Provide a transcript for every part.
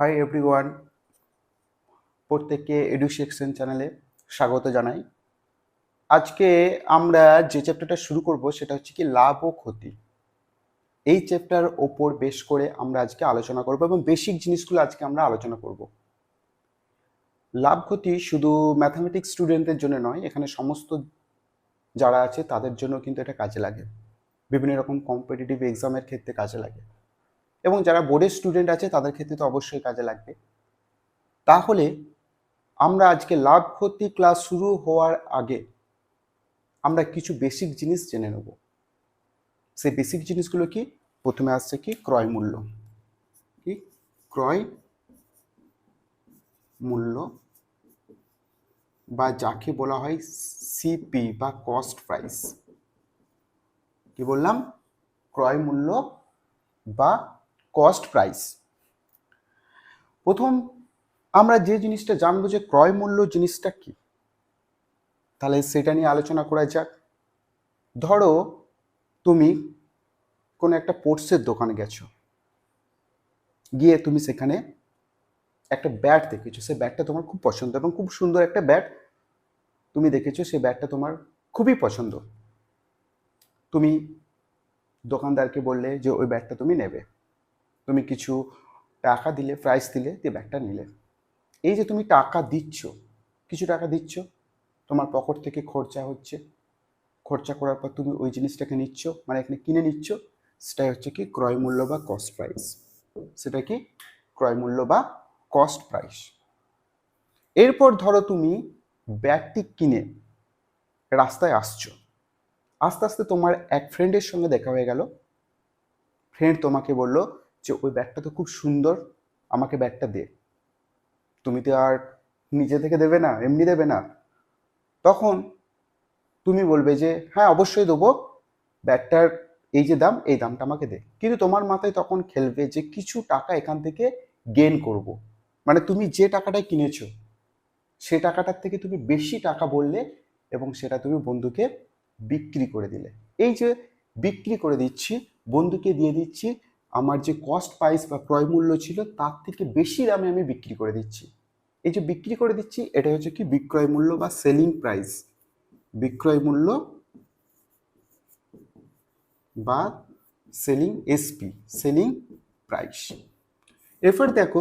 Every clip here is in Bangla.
হাই এভরিওয়ান প্রত্যেককে এডুসেকশন চ্যানেলে স্বাগত জানাই। আজকে আমরা যে চ্যাপ্টারটা শুরু করব সেটা হচ্ছে কি লাভ ও ক্ষতি। এই চ্যাপ্টার ওপর বেশ করে আমরা আজকে আলোচনা করব এবং বেসিক জিনিসগুলো আজকে আমরা আলোচনা করব। লাভ ক্ষতি শুধু ম্যাথামেটিক্স স্টুডেন্টদের জন্য নয়, এখানে সমস্ত যারা আছে তাদের জন্য কিন্তু এটা কাজে লাগে। বিভিন্ন রকম কম্পিটিটিভ এক্সামের ক্ষেত্রে কাজে লাগে। এবং যারা বোর্ডের স্টুডেন্ট আছে, তাদের ক্ষেত্রে তো অবশ্যই কাজে লাগবে। তাহলে আমরা আজকে লাভ ক্ষতি ক্লাস শুরু হওয়ার আগে আমরা কিছু বেসিক জিনিস জেনে নেব। সেই বেসিক জিনিসগুলো কি? প্রথমে আসছে কি? ক্রয় মূল্য। কি? ক্রয় মূল্য বা যাকে বলা হয় সিপি বা কস্ট প্রাইস কি বললাম? ক্রয় মূল্য বা কস্ট প্রাইস প্রথম আমরা যে জিনিসটা জানব যে ক্রয় মূল্য জিনিসটা কি, তাহলে সেটা নিয়ে আলোচনা করা যাক। ধরো তুমি কোনো একটা পোর্টসের দোকানে গেছো, গিয়ে তুমি সেখানে একটা ব্যাট দেখেছ। সেই ব্যাটটা তোমার খুব পছন্দ এবং খুব সুন্দর একটা ব্যাট তুমি দেখেছ সেই ব্যাটটা তোমার খুবই পছন্দ। তুমি দোকানদারকে বললে যে ওই ব্যাগটা তুমি নেবে। তুমি কিছু টাকা দিলে প্রাইস দিলে, দিয়ে ব্যাগটা নিলে। এই যে তুমি টাকা দিচ্ছ, কিছু টাকা দিচ্ছ, তোমার পকেট থেকে খরচা হচ্ছে। খরচা করার পর তুমি ওই জিনিসটাকে নিচ্ছ মানে এখানে কিনে নিচ্ছ, সেটাই হচ্ছে কি ক্রয় মূল্য বা কস্ট প্রাইস সেটা কি? ক্রয় মূল্য বা কস্ট প্রাইস এরপর ধরো তুমি ব্যাগটি কিনে রাস্তায় আসছো। আস্তে আস্তে তোমার এক ফ্রেন্ডের সঙ্গে দেখা হয়ে গেল। ফ্রেন্ড তোমাকে বলল যে ওই ব্যাগটা তো খুব সুন্দর, আমাকে ব্যাগটা দে। তুমি তো আর নিজে থেকে দেবে না, এমনি দেবে না। তখন তুমি বলবে যে হ্যাঁ অবশ্যই দেবো। ব্যাগটার এই যে দাম, এই দামটা আমাকে দে। কিন্তু তোমার মাথায় তখন খেলবে যে, কিছু টাকা এখান থেকে গেন করব। মানে তুমি যে টাকাটায় কিনেছো, সে টাকাটার থেকে তুমি বেশি টাকা বললে এবং সেটা তুমি বন্ধুকে বিক্রি করে দিলে। এই যে বিক্রি করে দিচ্ছি, বন্ধুকে দিয়ে দিচ্ছি আমার যে কস্ট প্রাইস বা ক্রয় মূল্য ছিল, তার থেকে বেশি দামে আমি বিক্রি করে দিচ্ছি। এই যে বিক্রি করে দিচ্ছি, এটা হচ্ছে কি? বিক্রয় মূল্য বা সেলিং প্রাইস বিক্রয় মূল্য বা সেলিং এসপি সেলিং প্রাইস এরপর দেখো,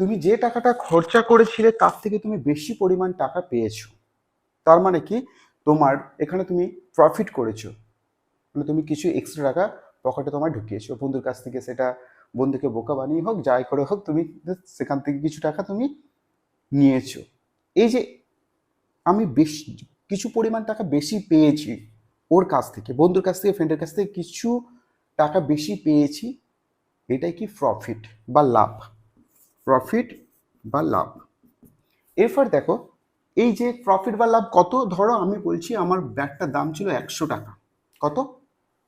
তুমি যে টাকাটা খরচা করেছিলে, তার থেকে তুমি বেশি পরিমাণ টাকা পেয়েছ। তার মানে কি? তোমার, এখানে তুমি প্রফিট করেছ। মানে তুমি কিছু এক্সট্রা টাকা পকেটে তোমার ঢুকিয়েছো। বন্ধুর কাছ থেকে সেটা বন্ধুকে বোকা বানিয়ে হোক, যাই করে হোক, তুমি সেখান থেকে কিছু টাকা তুমি নিয়েছো। এই যে আমি বেশি, কিছু পরিমাণ টাকা বেশি পেয়েছি ওর কাছ থেকে, বন্ধুর কাছ থেকে ফ্রেন্ডের কাছ থেকে কিছু টাকা বেশি পেয়েছি, এটাই কি প্রফিট বা লাভ? প্রফিট বা লাভ। এরপর দেখো, এই যে প্রফিট বা লাভ কত? ধরো আমি বলছি আমার ব্যাগটার দাম ছিল একশো টাকা। কত?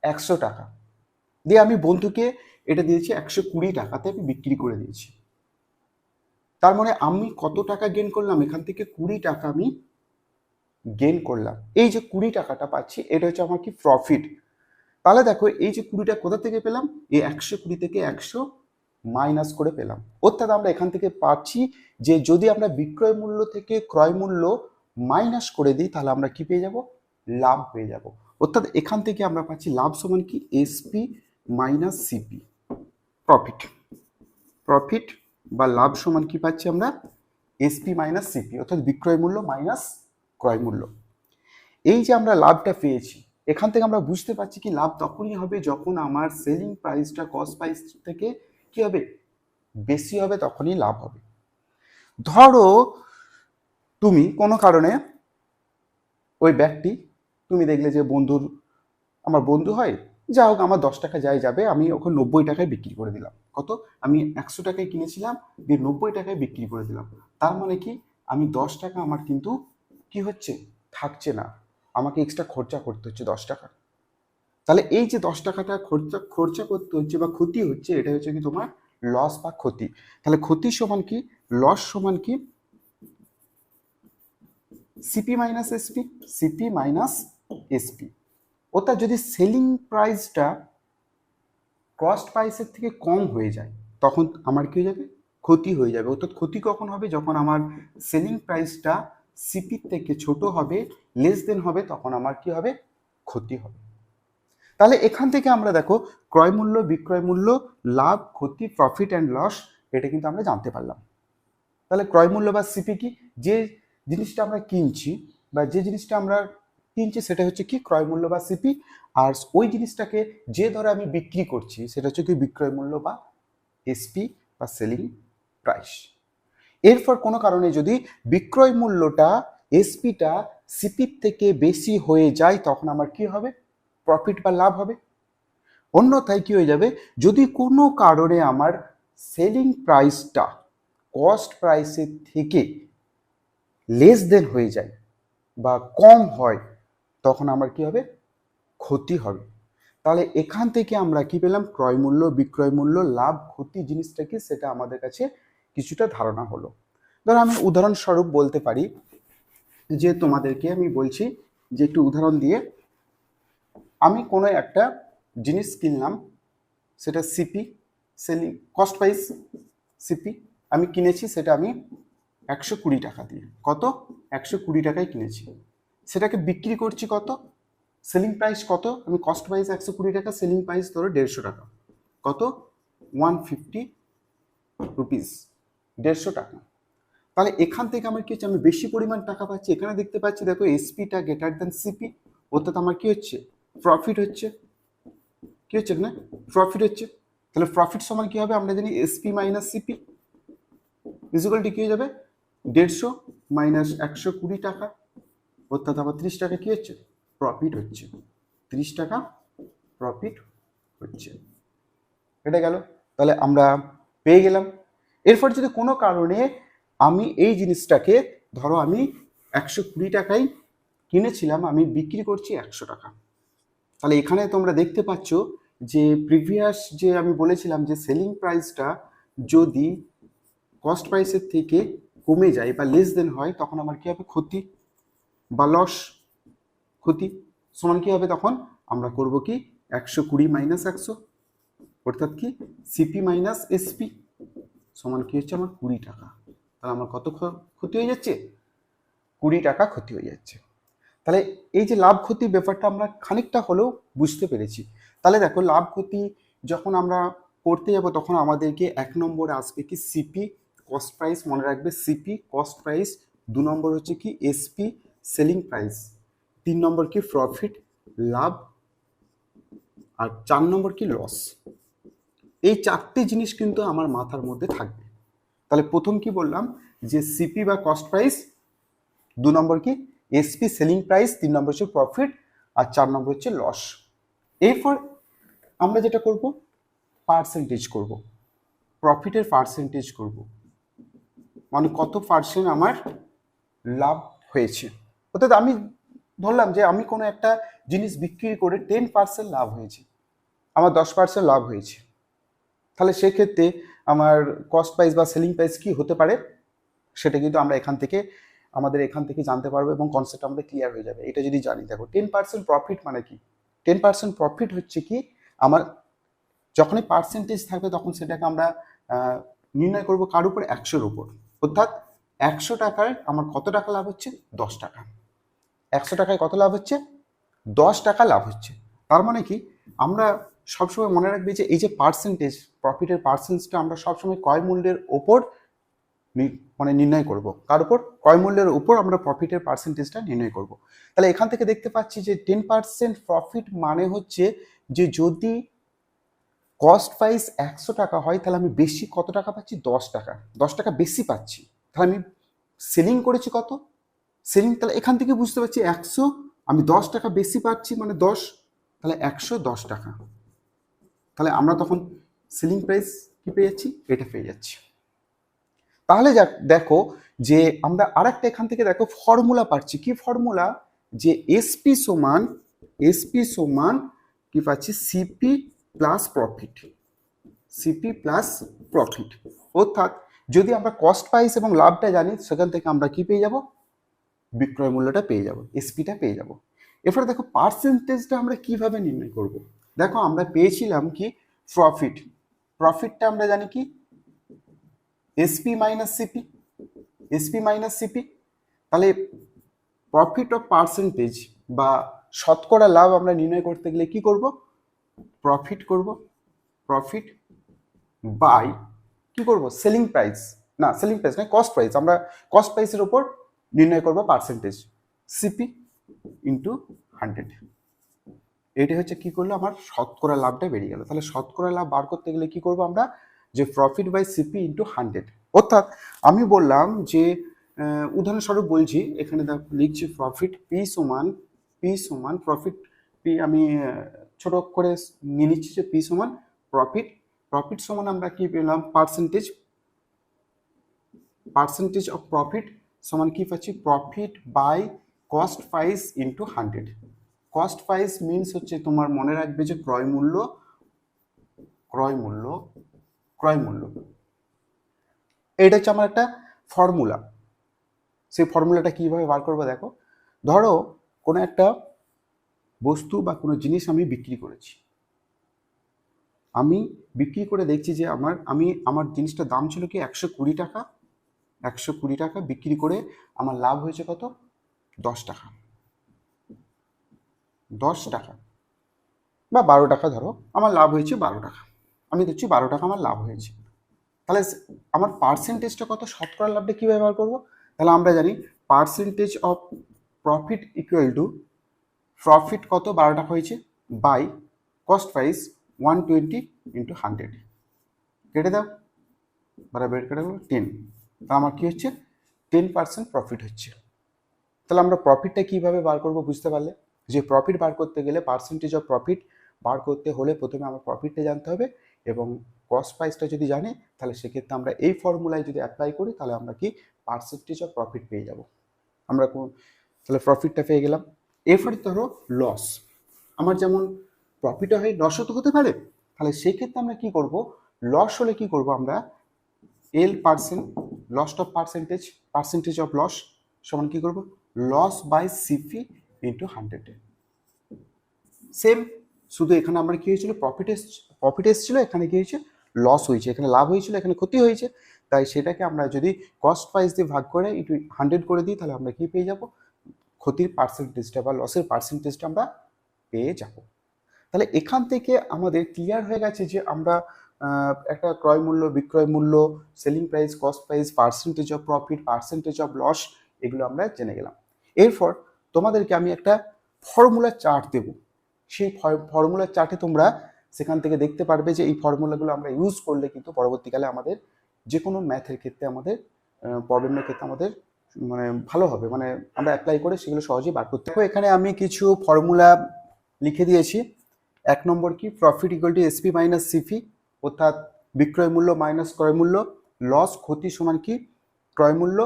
একশো টাকা। দিয়ে আমি বন্ধুকে এটা দিয়েছি একশো কুড়ি টাকাতে আমি বিক্রি করে দিয়েছি। তার মানে আমি কত টাকা গেন করলাম? এখান থেকে কুড়ি টাকা আমি গেন করলাম। এই যে কুড়ি টাকাটা পাচ্ছি, এটা হচ্ছে আমার কি প্রফিট তাহলে দেখো, এই যে কুড়িটা কোথা থেকে পেলাম? এই একশো কুড়ি থেকে একশো মাইনাস করে পেলাম। অর্থাৎ আমরা এখান থেকে পাচ্ছি যে যদি আমরা বিক্রয় মূল্য থেকে ক্রয় মূল্য মাইনাস করে দিই, তাহলে আমরা কি পেয়ে যাব? লাভ পেয়ে যাব। অর্থাৎ এখান থেকে আমরা পাচ্ছি, লাভ সমান কি? SP minus CP profit profit বা লাভ সমান কি পাচ্ছি আমরা? এসপি মাইনাস সিপি অর্থাৎ বিক্রয় মূল্য মাইনাস ক্রয় মূল্য। এই যে আমরা লাভটা পেয়েছি, এখান থেকে আমরা বুঝতে পারছি কি লাভ তখনই হবে যখন আমার সেলিং প্রাইসটা কস্ট প্রাইস থেকে কি হবে? বেশি হবে, তখনই লাভ হবে। ধরো তুমি কোনো কারণে ওই ব্যাগটি, তুমি দেখলে যে বন্ধুর, আমার বন্ধু হয় যা হোক, আমার দশ টাকা যাই যাবে, আমি ওকে নব্বই টাকায় বিক্রি করে দিলাম। কত? আমি একশো টাকায় কিনেছিলাম, দিয়ে নব্বই টাকায় বিক্রি করে দিলাম। তার মানে কি? আমি দশ টাকা আমার কিন্তু কি হচ্ছে? থাকছে না। আমাকে এক্সট্রা খরচা করতে হচ্ছে দশ টাকা। তাহলে এই যে দশ টাকাটা খরচা খরচা করতে হচ্ছে বা ক্ষতি হচ্ছে, এটা হচ্ছে কি তোমার? লস বা ক্ষতি। তাহলে ক্ষতি সমান কি? লস সমান কি? CP minus SP CP minus SP অর্থাৎ যদি সেলিং প্রাইসটা কস্ট প্রাইসের থেকে কম হয়ে যায়, তখন আমার কি হয়ে যাবে? ক্ষতি হয়ে যাবে। অর্থাৎ ক্ষতি কখন হবে? যখন আমার সেলিং প্রাইসটা সিপির থেকে ছোট হবে লেস দেন হবে, তখন আমার কি হবে? ক্ষতি হবে। তাহলে এখান থেকে আমরা দেখো ক্রয় মূল্য, বিক্রয় মূল্য, লাভ, ক্ষতি প্রফিট অ্যান্ড লস এটা কিন্তু আমরা জানতে পারলাম। তাহলে ক্রয় মূল্য বা সিপি কি? যে জিনিসটা আমরা কিনছি বা যে জিনিসটা আমরা কিনছি সেটা হচ্ছে কি ক্রয় মূল্য বা সিপি আর ওই জিনিসটাকে যে ধরে আমি বিক্রি করছি, সেটা হচ্ছে কি বিক্রয় মূল্য বা এসপি বা সেলিং প্রাইস এরপর কোনো কারণে যদি বিক্রয় মূল্যটা এসপিটা সিপির থেকে বেশি হয়ে যায়, তখন আমার কি হবে? প্রফিট বা লাভ হবে। অন্যথায় কি হয়ে যাবে? যদি কোনো কারণে আমার সেলিং প্রাইসটা কস্ট প্রাইসের থেকে লেস দেন হয়ে যায় বা কম হয় তখন আমার কি হবে? ক্ষতি হবে। তাহলে এখান থেকে আমরা কি পেলাম? ক্রয় মূল্য, বিক্রয় মূল্য, লাভ, ক্ষতি জিনিসটা কি? সেটা আমাদের কাছে কিছুটা ধারণা হলো। ধরো আমি উদাহরণস্বরূপ বলতে পারি যে তোমাদেরকে আমি বলছি যে একটু উদাহরণ দিয়ে, আমি কোনো একটা জিনিস কিনলাম, সেটা CP selling cost price CP আমি কিনেছি সেটা আমি একশো কুড়ি টাকা দিয়ে। কত? একশো কুড়ি টাকায় কিনেছি। সেটাকে বিক্রি করছি কত? সেলিং প্রাইস কত? আমি কস্ট প্রাইস একশো কুড়ি টাকা সেলিং প্রাইস ধরো দেড়শো টাকা। কত? ওয়ান ফিফটি রুপিস দেড়শো টাকা। তাহলে এখান থেকে আমার কি হচ্ছে, আমি বেশি পরিমাণ টাকা পাচ্ছি। এখানে দেখতে পাচ্ছি, দেখো এসপিটা গ্রেটার দেন সিপি অর্থাৎ আমার কি হচ্ছে? প্রফিট হচ্ছে। কি হচ্ছে এখানে? প্রফিট হচ্ছে। তাহলে প্রফিট সমান কি হবে? আমরা জানি এসপি মাইনাস সিপি ইজিক্যালটি কি হয়ে যাবে? দেড়শো মাইনাস একশো কুড়ি টাকা। অর্থাৎ আবার ত্রিশ টাকা কি হচ্ছে? প্রফিট হচ্ছে। ত্রিশ টাকা প্রফিট হচ্ছে। এটা গেল। তাহলে আমরা পেয়ে গেলাম। এরপর যদি কোনো কারণে আমি এই জিনিসটাকে, ধরো আমি একশো কুড়ি টাকায় কিনেছিলাম, আমি বিক্রি করছি একশো টাকা। তাহলে এখানে তোমরা দেখতে পাচ্ছ যে প্রিভিয়াস যে আমি বলেছিলাম যে সেলিং প্রাইসটা যদি কস্ট প্রাইসের থেকে কমে যায় বা লেস দেন হয়, তখন আমার কি হবে? ক্ষতি বা লস ক্ষতি, সমান কি হবে তখন? আমরা করব কি? একশো কুড়ি মাইনাস একশো, অর্থাৎ কি? সিপি মাইনাস এসপি সমান কি হচ্ছে আমার? কুড়ি টাকা। তাহলে আমার কত ক্ষ- ক্ষতি হয়ে যাচ্ছে? কুড়ি টাকা ক্ষতি হয়ে যাচ্ছে। তাহলে এই যে লাভ ক্ষতি ব্যাপারটা আমরা খানিকটা হলেও বুঝতে পেরেছি। তাহলে দেখো, লাভ ক্ষতি যখন আমরা করতে যাব, তখন আমাদেরকে এক নম্বরে আসবে কি? সিপি কস্ট প্রাইস মনে রাখবে সিপি কস্ট প্রাইস দু নম্বর হচ্ছে কি? এসপি সেলিং প্রাইস তিন নম্বর কি প্রফিট লাভ, আর চার নম্বর কি লস এই চারটে জিনিস কিন্তু আমার মাথার মধ্যে থাকবে। তাহলে প্রথম কি বললাম? যে সিপি বা কস্ট প্রাইস দু নম্বর কি? এসপি সেলিং প্রাইস তিন নম্বর হচ্ছে প্রফিট আর চার নম্বর হচ্ছে লস এরপর আমরা যেটা করব? পার্সেন্টেজ করব। প্রফিটের পার্সেন্টেজ করব। মানে কত পার্সেন্ট আমার লাভ হয়েছে? অর্থাৎ আমি ধরলাম যে আমি কোনো একটা জিনিস বিক্রি করে টেন পার্সেন্ট লাভ হয়েছে। আমার দশ পার্সেন্ট লাভ হয়েছে। তাহলে সেক্ষেত্রে আমার কস্ট প্রাইস বা সেলিং প্রাইস কি হতে পারে? সেটা কিন্তু আমরা এখান থেকে, আমাদের এখান থেকে জানতে পারব এবং কনসেপ্ট আমাদের ক্লিয়ার হয়ে যাবে। এটা যদি জানি, দেখো টেন পার্সেন্ট প্রফিট মানে কি? টেন পার্সেন্ট প্রফিট হচ্ছে কি? আমার যখনই পার্সেন্টেজ থাকবে তখন সেটাকে আমরা নির্ণয় করব কার উপর? একশোর উপর। অর্থাৎ একশো টাকায় আমার কত টাকা লাভ হচ্ছে? দশ টাকা। একশো টাকায় কত লাভ হচ্ছে? দশ টাকা লাভ হচ্ছে। তার মানে কি? আমরা সবসময় মনে রাখবে যে এই যে পার্সেন্টেজ প্রফিটের পার্সেন্টেজটা আমরা সবসময় ক্রয় মূল্যের ওপর মানে নির্ণয় করব। কার উপর? ক্রয় মূল্যের উপর আমরা প্রফিটের পার্সেন্টেজটা নির্ণয় করব। তাহলে এখান থেকে দেখতে পাচ্ছি যে টেন পার্সেন্ট প্রফিট মানে হচ্ছে যে যদি কস্ট প্রাইস একশো টাকা হয়, তাহলে আমি বেশি কত টাকা পাচ্ছি? দশ টাকা। দশ টাকা বেশি পাচ্ছি। তাহলে আমি সেলিং করেছি কত? সেলিং তাহলে এখান থেকে বুঝতে পারছি একশো, আমি দশ টাকা বেশি পাচ্ছি মানে দশ, তাহলে একশো দশ টাকা। তাহলে আমরা তখন সেলিং প্রাইস কি পেয়ে যাচ্ছি? এটা পেয়ে যাচ্ছি। তাহলে দেখো যে আমরা আরেকটা এখান থেকে দেখো ফর্মুলা পাচ্ছি। কি ফর্মুলা যে এসপি সমান এসপি সমান কি পাচ্ছি? CP plus profit CP plus profit অর্থাৎ যদি আমরা কস্ট প্রাইস এবং লাভটা জানি, সেখান থেকে আমরা কি পেয়ে যাব? বিক্রয় মূল্যটা পেয়ে যাব এসপিটা পেয়ে যাব। এরপরে দেখো পার্সেন্টেজটা আমরা কীভাবে নির্ণয় করব? দেখো আমরা পেয়েছিলাম কি? প্রফিট প্রফিটটা আমরা জানি কি? SP minus CP SP minus CP তাহলে প্রফিট অফ পার্সেন্টেজ বা শতকরা লাভ আমরা নির্ণয় করতে গেলে কি করব? প্রফিট করব। প্রফিট বাই কি করব? সেলিং প্রাইস না সেলিং প্রাইস না কস্ট প্রাইস আমরা কস্ট প্রাইসের উপর নির্ণয় করব পার্সেন্টেজ সিপি ইন্টু হান্ড্রেড এটি হচ্ছে কি করল? আমার শতকরা লাভটা বেরিয়ে গেল। তাহলে শতকরা লাভ বার করতে গেলে কি করব আমরা? যে profit by CP into hundred অর্থাৎ আমি বললাম যে উদাহরণস্বরূপ বলছি, এখানে দেখো লিখছি প্রফিট পি সমান পি সমান প্রফিট পি আমি ছোট করে নিয়ে নিচ্ছি যে পি সমান প্রফিট প্রফিট সমান আমরা কি পেলাম? পার্সেন্টেজ পার্সেন্টেজ অফ প্রফিট সমান কি পাচ্ছি? Profit by cost price into hundred cost price means হচ্ছে তোমার মনে রাখবে যে ক্রয় মূল্য ক্রয় মূল্য ক্রয় মূল্য। এটা হচ্ছে আমার একটা ফর্মুলা সেই ফর্মুলাটা কীভাবে বার করব দেখো? ধরো কোনো একটা বস্তু বা কোনো জিনিস আমি বিক্রি করেছি। আমি বিক্রি করে দেখছি যে আমার, আমি, আমার জিনিসটার দাম ছিল কি একশো কুড়ি টাকা? একশো কুড়ি টাকা বিক্রি করে আমার লাভ হয়েছে কত? দশ টাকা। দশ টাকা। বা বারো টাকা ধরো, আমার লাভ হয়েছে বারো টাকা। আমি দেখছি বারো টাকা আমার লাভ হয়েছে। তাহলে আমার পার্সেন্টেজটা কত? শতকরা লাভটা কী ব্যবহার করব? তাহলে আমরা জানি percentage of profit equal to profit কত? বারো টাকা হয়েছে। By cost price one twenty into hundred কেটে দাও। বরাবর কেটে গেলো টেন আমার কী হচ্ছে? টেন পার্সেন্ট প্রফিট হচ্ছে। তাহলে আমরা প্রফিটটা কীভাবে বার করব বুঝতে পারলে? যে প্রফিট বার করতে গেলে পার্সেন্টেজ অফ প্রফিট বার করতে হলে প্রথমে আমার প্রফিটটা জানতে হবে এবং কস্ট প্রাইসটা যদি জানি, তাহলে সেক্ষেত্রে আমরা এই ফর্মুলায় যদি অ্যাপ্লাই করি, তাহলে আমরা কি পার্সেন্টেজ অফ প্রফিট পেয়ে যাব। আমরা তাহলে প্রফিটটা পেয়ে গেলাম। এরপরে ধরো লস আমার যেমন প্রফিটও হয় লসও তো হতে পারে। তাহলে সেক্ষেত্রে আমরা কি করব? লস হলে কি করব আমরা? L percent lost of percentage percentage of loss সমান কি করব? Loss by CP into hundred same শুধু এখানে আমরা কি হয়েছিল? প্রফিট এস প্রফিট এসেছিল, এখানে কি হয়েছে? লস হয়েছে, এখানে লাভ হয়েছিল, এখানে ক্ষতি হয়েছে। তাই সেটাকে আমরা যদি কস্ট প্রাইস দিয়ে ভাগ করে ইন্টু হান্ড্রেড করে দিই, তাহলে আমরা কি পেয়ে যাব? ক্ষতির পার্সেন্টেজটা বা লসের পার্সেন্টেজটা আমরা পেয়ে যাব। তাহলে এখান থেকে আমাদের ক্লিয়ার হয়ে গেছে যে আমরা একটা ক্রয় মূল্য, বিক্রয় মূল্য selling price cost price percentage of profit percentage of loss এগুলো আমরা জেনে গেলাম। এরপর তোমাদেরকে আমি একটা ফর্মুলা চার্ট দেব। সেই ফর্মুলার চার্টে তোমরা সেখান থেকে দেখতে পারবে যে এই ফর্মুলাগুলো আমরা ইউজ করলে কিন্তু পরবর্তীকালে আমাদের যে কোনো ম্যাথের ক্ষেত্রে আমাদের প্রবলেমের ক্ষেত্রে আমাদের মানে ভালো হবে। মানে আমরা অ্যাপ্লাই করে সেগুলো সহজেই বার করতে হবে এখানে আমি কিছু ফর্মুলা লিখে দিয়েছি। এক নম্বর কি? Profit equal to SP minus CP অর্থাৎ বিক্রয় মূল্য মাইনাস ক্রয় মূল্য লস ক্ষতি সমান কি? ক্রয় মূল্য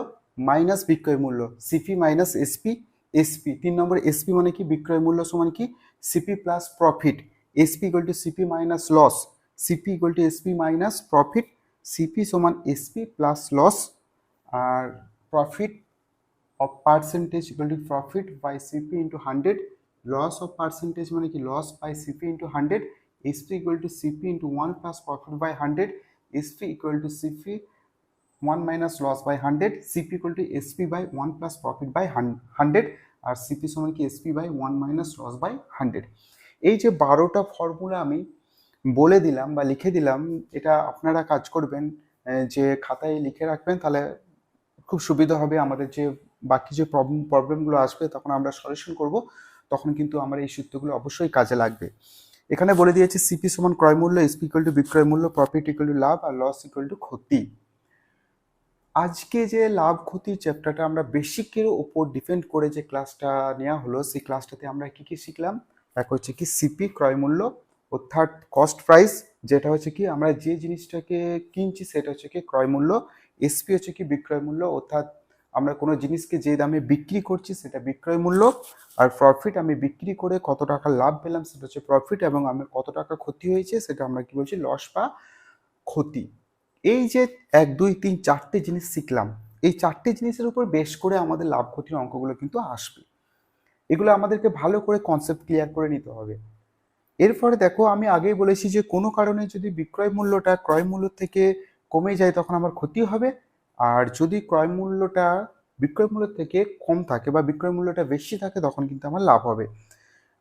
মাইনাস বিক্রয় মূল্য সিপি মাইনাস এসপি এসপি তিন নম্বর এসপি মানে কি? বিক্রয় মূল্য সমান কি? CP plus profit SP equal to CP minus loss CP equal to SP minus profit CP সমান SP plus loss R profit of percentage equal to profit by CP into hundred loss of percentage মানে কি? Loss by CP into hundred SP equal to CP into one plus profit by hundred SP equal to CP one minus loss by hundred CP equal to SP by one plus profit by hundred R CP সমান কি SP by one minus loss by hundred এই যে বারোটা ফর্মুলা আমি বলে দিলাম বা লিখে দিলাম, এটা আপনারা কাজ করবেন যে খাতায় লিখে রাখবেন, তাহলে খুব সুবিধা হবে আমাদের যে বাকি যে প্রবলেম প্রবলেমগুলো আসবে, তখন আমরা সলিউশন করব, তখন কিন্তু আমার এই সূত্রগুলো অবশ্যই কাজে লাগবে। এখানে বলে দিয়েছে সিপি সমান ক্রয় মূল্য এসপি ইকুয়াল টু বিক্রয় মূল্য প্রফিট ইকুয়াল টু লাভ আর লস ইকুয়াল টু ক্ষতি। আজকে যে লাভ ক্ষতি চ্যাপ্টারটা আমরা বেসিকের উপর ডিপেন্ড করে যে ক্লাসটা নেওয়া হলো, সেই ক্লাসটাতে আমরা কি কি শিখলাম? এক হচ্ছে কি সিপি ক্রয় মূল্য অর্থাৎ কস্ট প্রাইস যেটা হচ্ছে কি আমরা যে জিনিসটাকে কিনছি সেটা হচ্ছে কি ক্রয় মূল্য এসপি হচ্ছে কি বিক্রয় মূল্য অর্থাৎ আমরা কোনো জিনিসকে যে দামে বিক্রি করছি সেটা বিক্রয় মূল্য আর প্রফিট আমি বিক্রি করে কত টাকা লাভ পেলাম সেটা হচ্ছে প্রফিট এবং আমার কত টাকা ক্ষতি হয়েছে সেটা আমরা কি বলছি? লস বা ক্ষতি। এই যে এক, দুই, তিন, চারটে জিনিস শিখলাম, এই চারটে জিনিসের উপর বেশ করে আমাদের লাভ ক্ষতির অঙ্কগুলো কিন্তু আসবে। এগুলো আমাদেরকে ভালো করে কনসেপ্ট ক্লিয়ার করে নিতে হবে। এরপরে দেখো, আমি আগেই বলেছি যে কোনো কারণে যদি বিক্রয় মূল্যটা ক্রয় মূল্য থেকে কমে যায় তখন আমার ক্ষতি হবে। আর যদি ক্রয় মূল্যটা বিক্রয় মূল্য থেকে কম থাকে বা বিক্রয় মূল্যটা বেশি থাকে, তখন কিন্তু আমার লাভ হবে।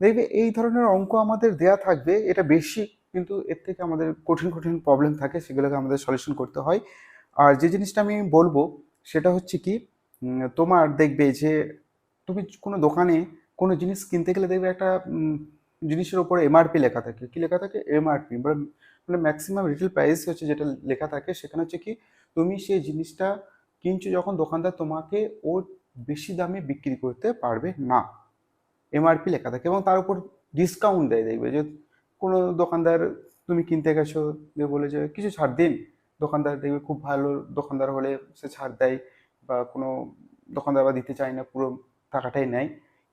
দেখবে এই ধরনের অঙ্ক আমাদের দেয়া থাকবে, এটা বেশি কিন্তু এর থেকে আমাদের কঠিন কঠিন প্রবলেম থাকে, সেগুলোকে আমাদের সলিউশন করতে হয়। আর যে জিনিসটা আমি বলব, সেটা হচ্ছে কি তোমার দেখবে যে তুমি কোনো দোকানে কোনো জিনিস কিনতে গেলে দেখবে একটা জিনিসের উপরে এমআরপি লেখা থাকে। কি লেখা থাকে? এমআরপি মানে ম্যাক্সিমাম রিটেল প্রাইস হচ্ছে যেটা লেখা থাকে, সেখানে হচ্ছে কি তুমি সেই জিনিসটা কিনছো যখন দোকানদার তোমাকে ওর বেশি দামে বিক্রি করতে পারবে না। এমআরপি লেখা থাকে এবং তার উপর ডিসকাউন্ট দেয় দেখবে যে কোনো দোকানদার তুমি কিনতে গেছো যে বলে যে কিছু ছাড় দিন। দোকানদার দেখবে খুব ভালো দোকানদার হলে সে ছাড় দেয় বা কোনো দোকানদার বা দিতে চায় না পুরো টাকাটাই নেয়।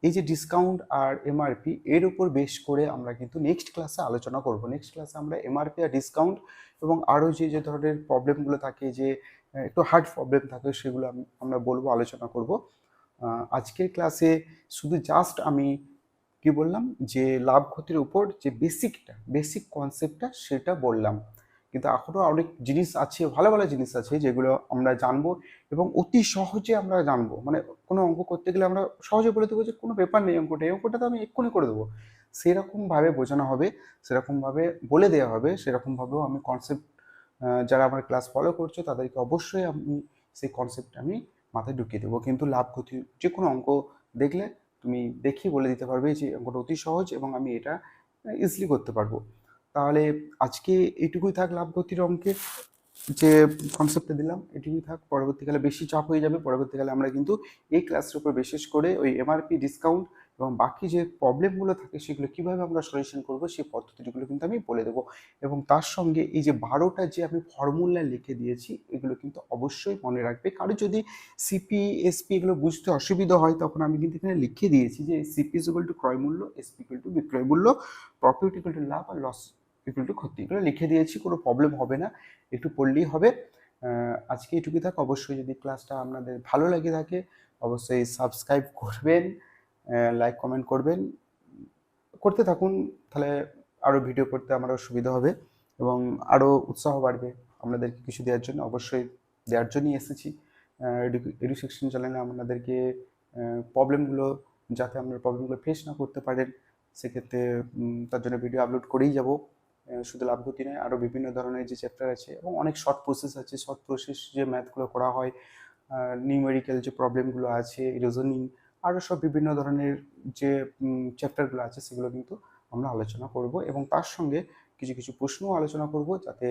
এই যে ডিসকাউন্ট আর এমআরপি এর উপর বেশ করে আমরা কিন্তু নেক্সট ক্লাসে আলোচনা করব। নেক্সট ক্লাসে আমরা এমআরপি আর ডিসকাউন্ট এবং আরও যে যে ধরনের প্রবলেমগুলো থাকে, যে একটু হার্ড প্রবলেম থাকে, সেগুলো আমি, আমরা বলব, আলোচনা করব। আজকের ক্লাসে শুধু জাস্ট আমি কি বললাম? যে লাভ ক্ষতির উপর যে বেসিকটা বেসিক কনসেপ্টটা সেটা বললাম। কিন্তু এখনও অনেক জিনিস আছে, ভালো ভালো জিনিস আছে যেগুলো আমরা জানব এবং অতি সহজে আমরা জানব। মানে কোনো অঙ্ক করতে গেলে আমরা সহজে বলে দেবো যে কোনো ব্যাপার নেই অঙ্কটা, এই অঙ্কটা তো আমি এক্ষুনি করে দেবো। সেরকমভাবে বোঝানো হবে, সেরকমভাবে বলে দেওয়া হবে, সেরকমভাবেও আমি কনসেপ্ট যারা আমার ক্লাস ফলো করছে তাদেরকে অবশ্যই আমি সেই কনসেপ্ট আমি মাথায় ঢুকিয়ে দেবো। কিন্তু লাভ ক্ষতি, যে কোনো অঙ্ক দেখলে তুমি দেখিয়ে বলে দিতে পারবে যে অঙ্কটা অতি সহজ এবং আমি এটা ইজিলি করতে পারব। তাহলে আজকে এইটুকুই থাক লাভ অঙ্কের যে কনসেপ্টটা দিলাম, এটুকুই থাক, পরবর্তীকালে বেশি চাপ হয়ে যাবে, পরবর্তীকালে আমরা কিন্তু এই ক্লাসের উপর বিশেষ করে ওই এমআরপি ডিসকাউন্ট এবং বাকি যে প্রবলেমগুলো থাকে সেগুলো কীভাবে আমরা সলিউশন করব, সেই পদ্ধতিগুলো কিন্তু আমি বলে দেবো। এবং তার সঙ্গে এই যে বারোটা যে আমি ফর্মুলা লিখে দিয়েছি, এগুলো কিন্তু অবশ্যই মনে রাখবে। কারও যদি সিপি এসপি এগুলো বুঝতে অসুবিধা হয়, তখন আমি কিন্তু এখানে লিখে দিয়েছি যে সিপি ইজ টু ক্রয় মূল্য এসপি ইকুয়াল টু বিক্রয় মূল্য প্রফিট ইকুয়াল টু লাভ আর লস ইকুয়াল টু ক্ষতি এগুলো লিখে দিয়েছি, কোনো প্রবলেম হবে না। একটু পড়লেই হবে। আজকে এটুকুই থাক। অবশ্যই যদি ক্লাসটা আপনাদের ভালো লাগে থাকে, অবশ্যই সাবস্ক্রাইব করবেন লাইক কমেন্ট করবেন। করতে থাকুন, তাহলে আরও ভিডিও করতে আমারও সুবিধা হবে এবং আরও উৎসাহ বাড়বে আপনাদেরকে কিছু দেওয়ার জন্য। অবশ্যই দেওয়ার জন্যই এসেছি। এডুকেশন চ্যানেলে আপনাদেরকে প্রবলেমগুলো যাতে আপনার প্রবলেমগুলো ফেস না করতে পারেন, সেক্ষেত্রে তার জন্য ভিডিও আপলোড করেই যাব। শুধু লাভগতি নয় আরও বিভিন্ন ধরনের যে চ্যাপ্টার আছে এবং অনেক শর্ট প্রসেস আছে। শর্ট প্রসেস যে ম্যাথগুলো করা হয় নিউমেরিক্যাল যে প্রবলেমগুলো আছে রিজনিং আরও সব বিভিন্ন ধরনের যে চ্যাপ্টারগুলো আছে, সেগুলো কিন্তু আমরা আলোচনা করব এবং তার সঙ্গে কিছু কিছু প্রশ্নও আলোচনা করব যাতে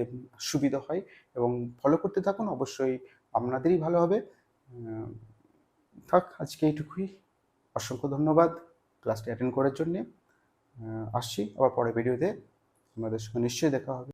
সুবিধা হয় এবং ফলো করতে থাকুন। অবশ্যই আপনাদেরই ভালো হবে। থাক, আজকে এইটুকুই। অসংখ্য ধন্যবাদ। ক্লাসটি অ্যাটেন্ড করার জন্যে। আসছি। আবার পরের ভিডিওতে আমাদের সঙ্গে নিশ্চয়ই দেখা হবে।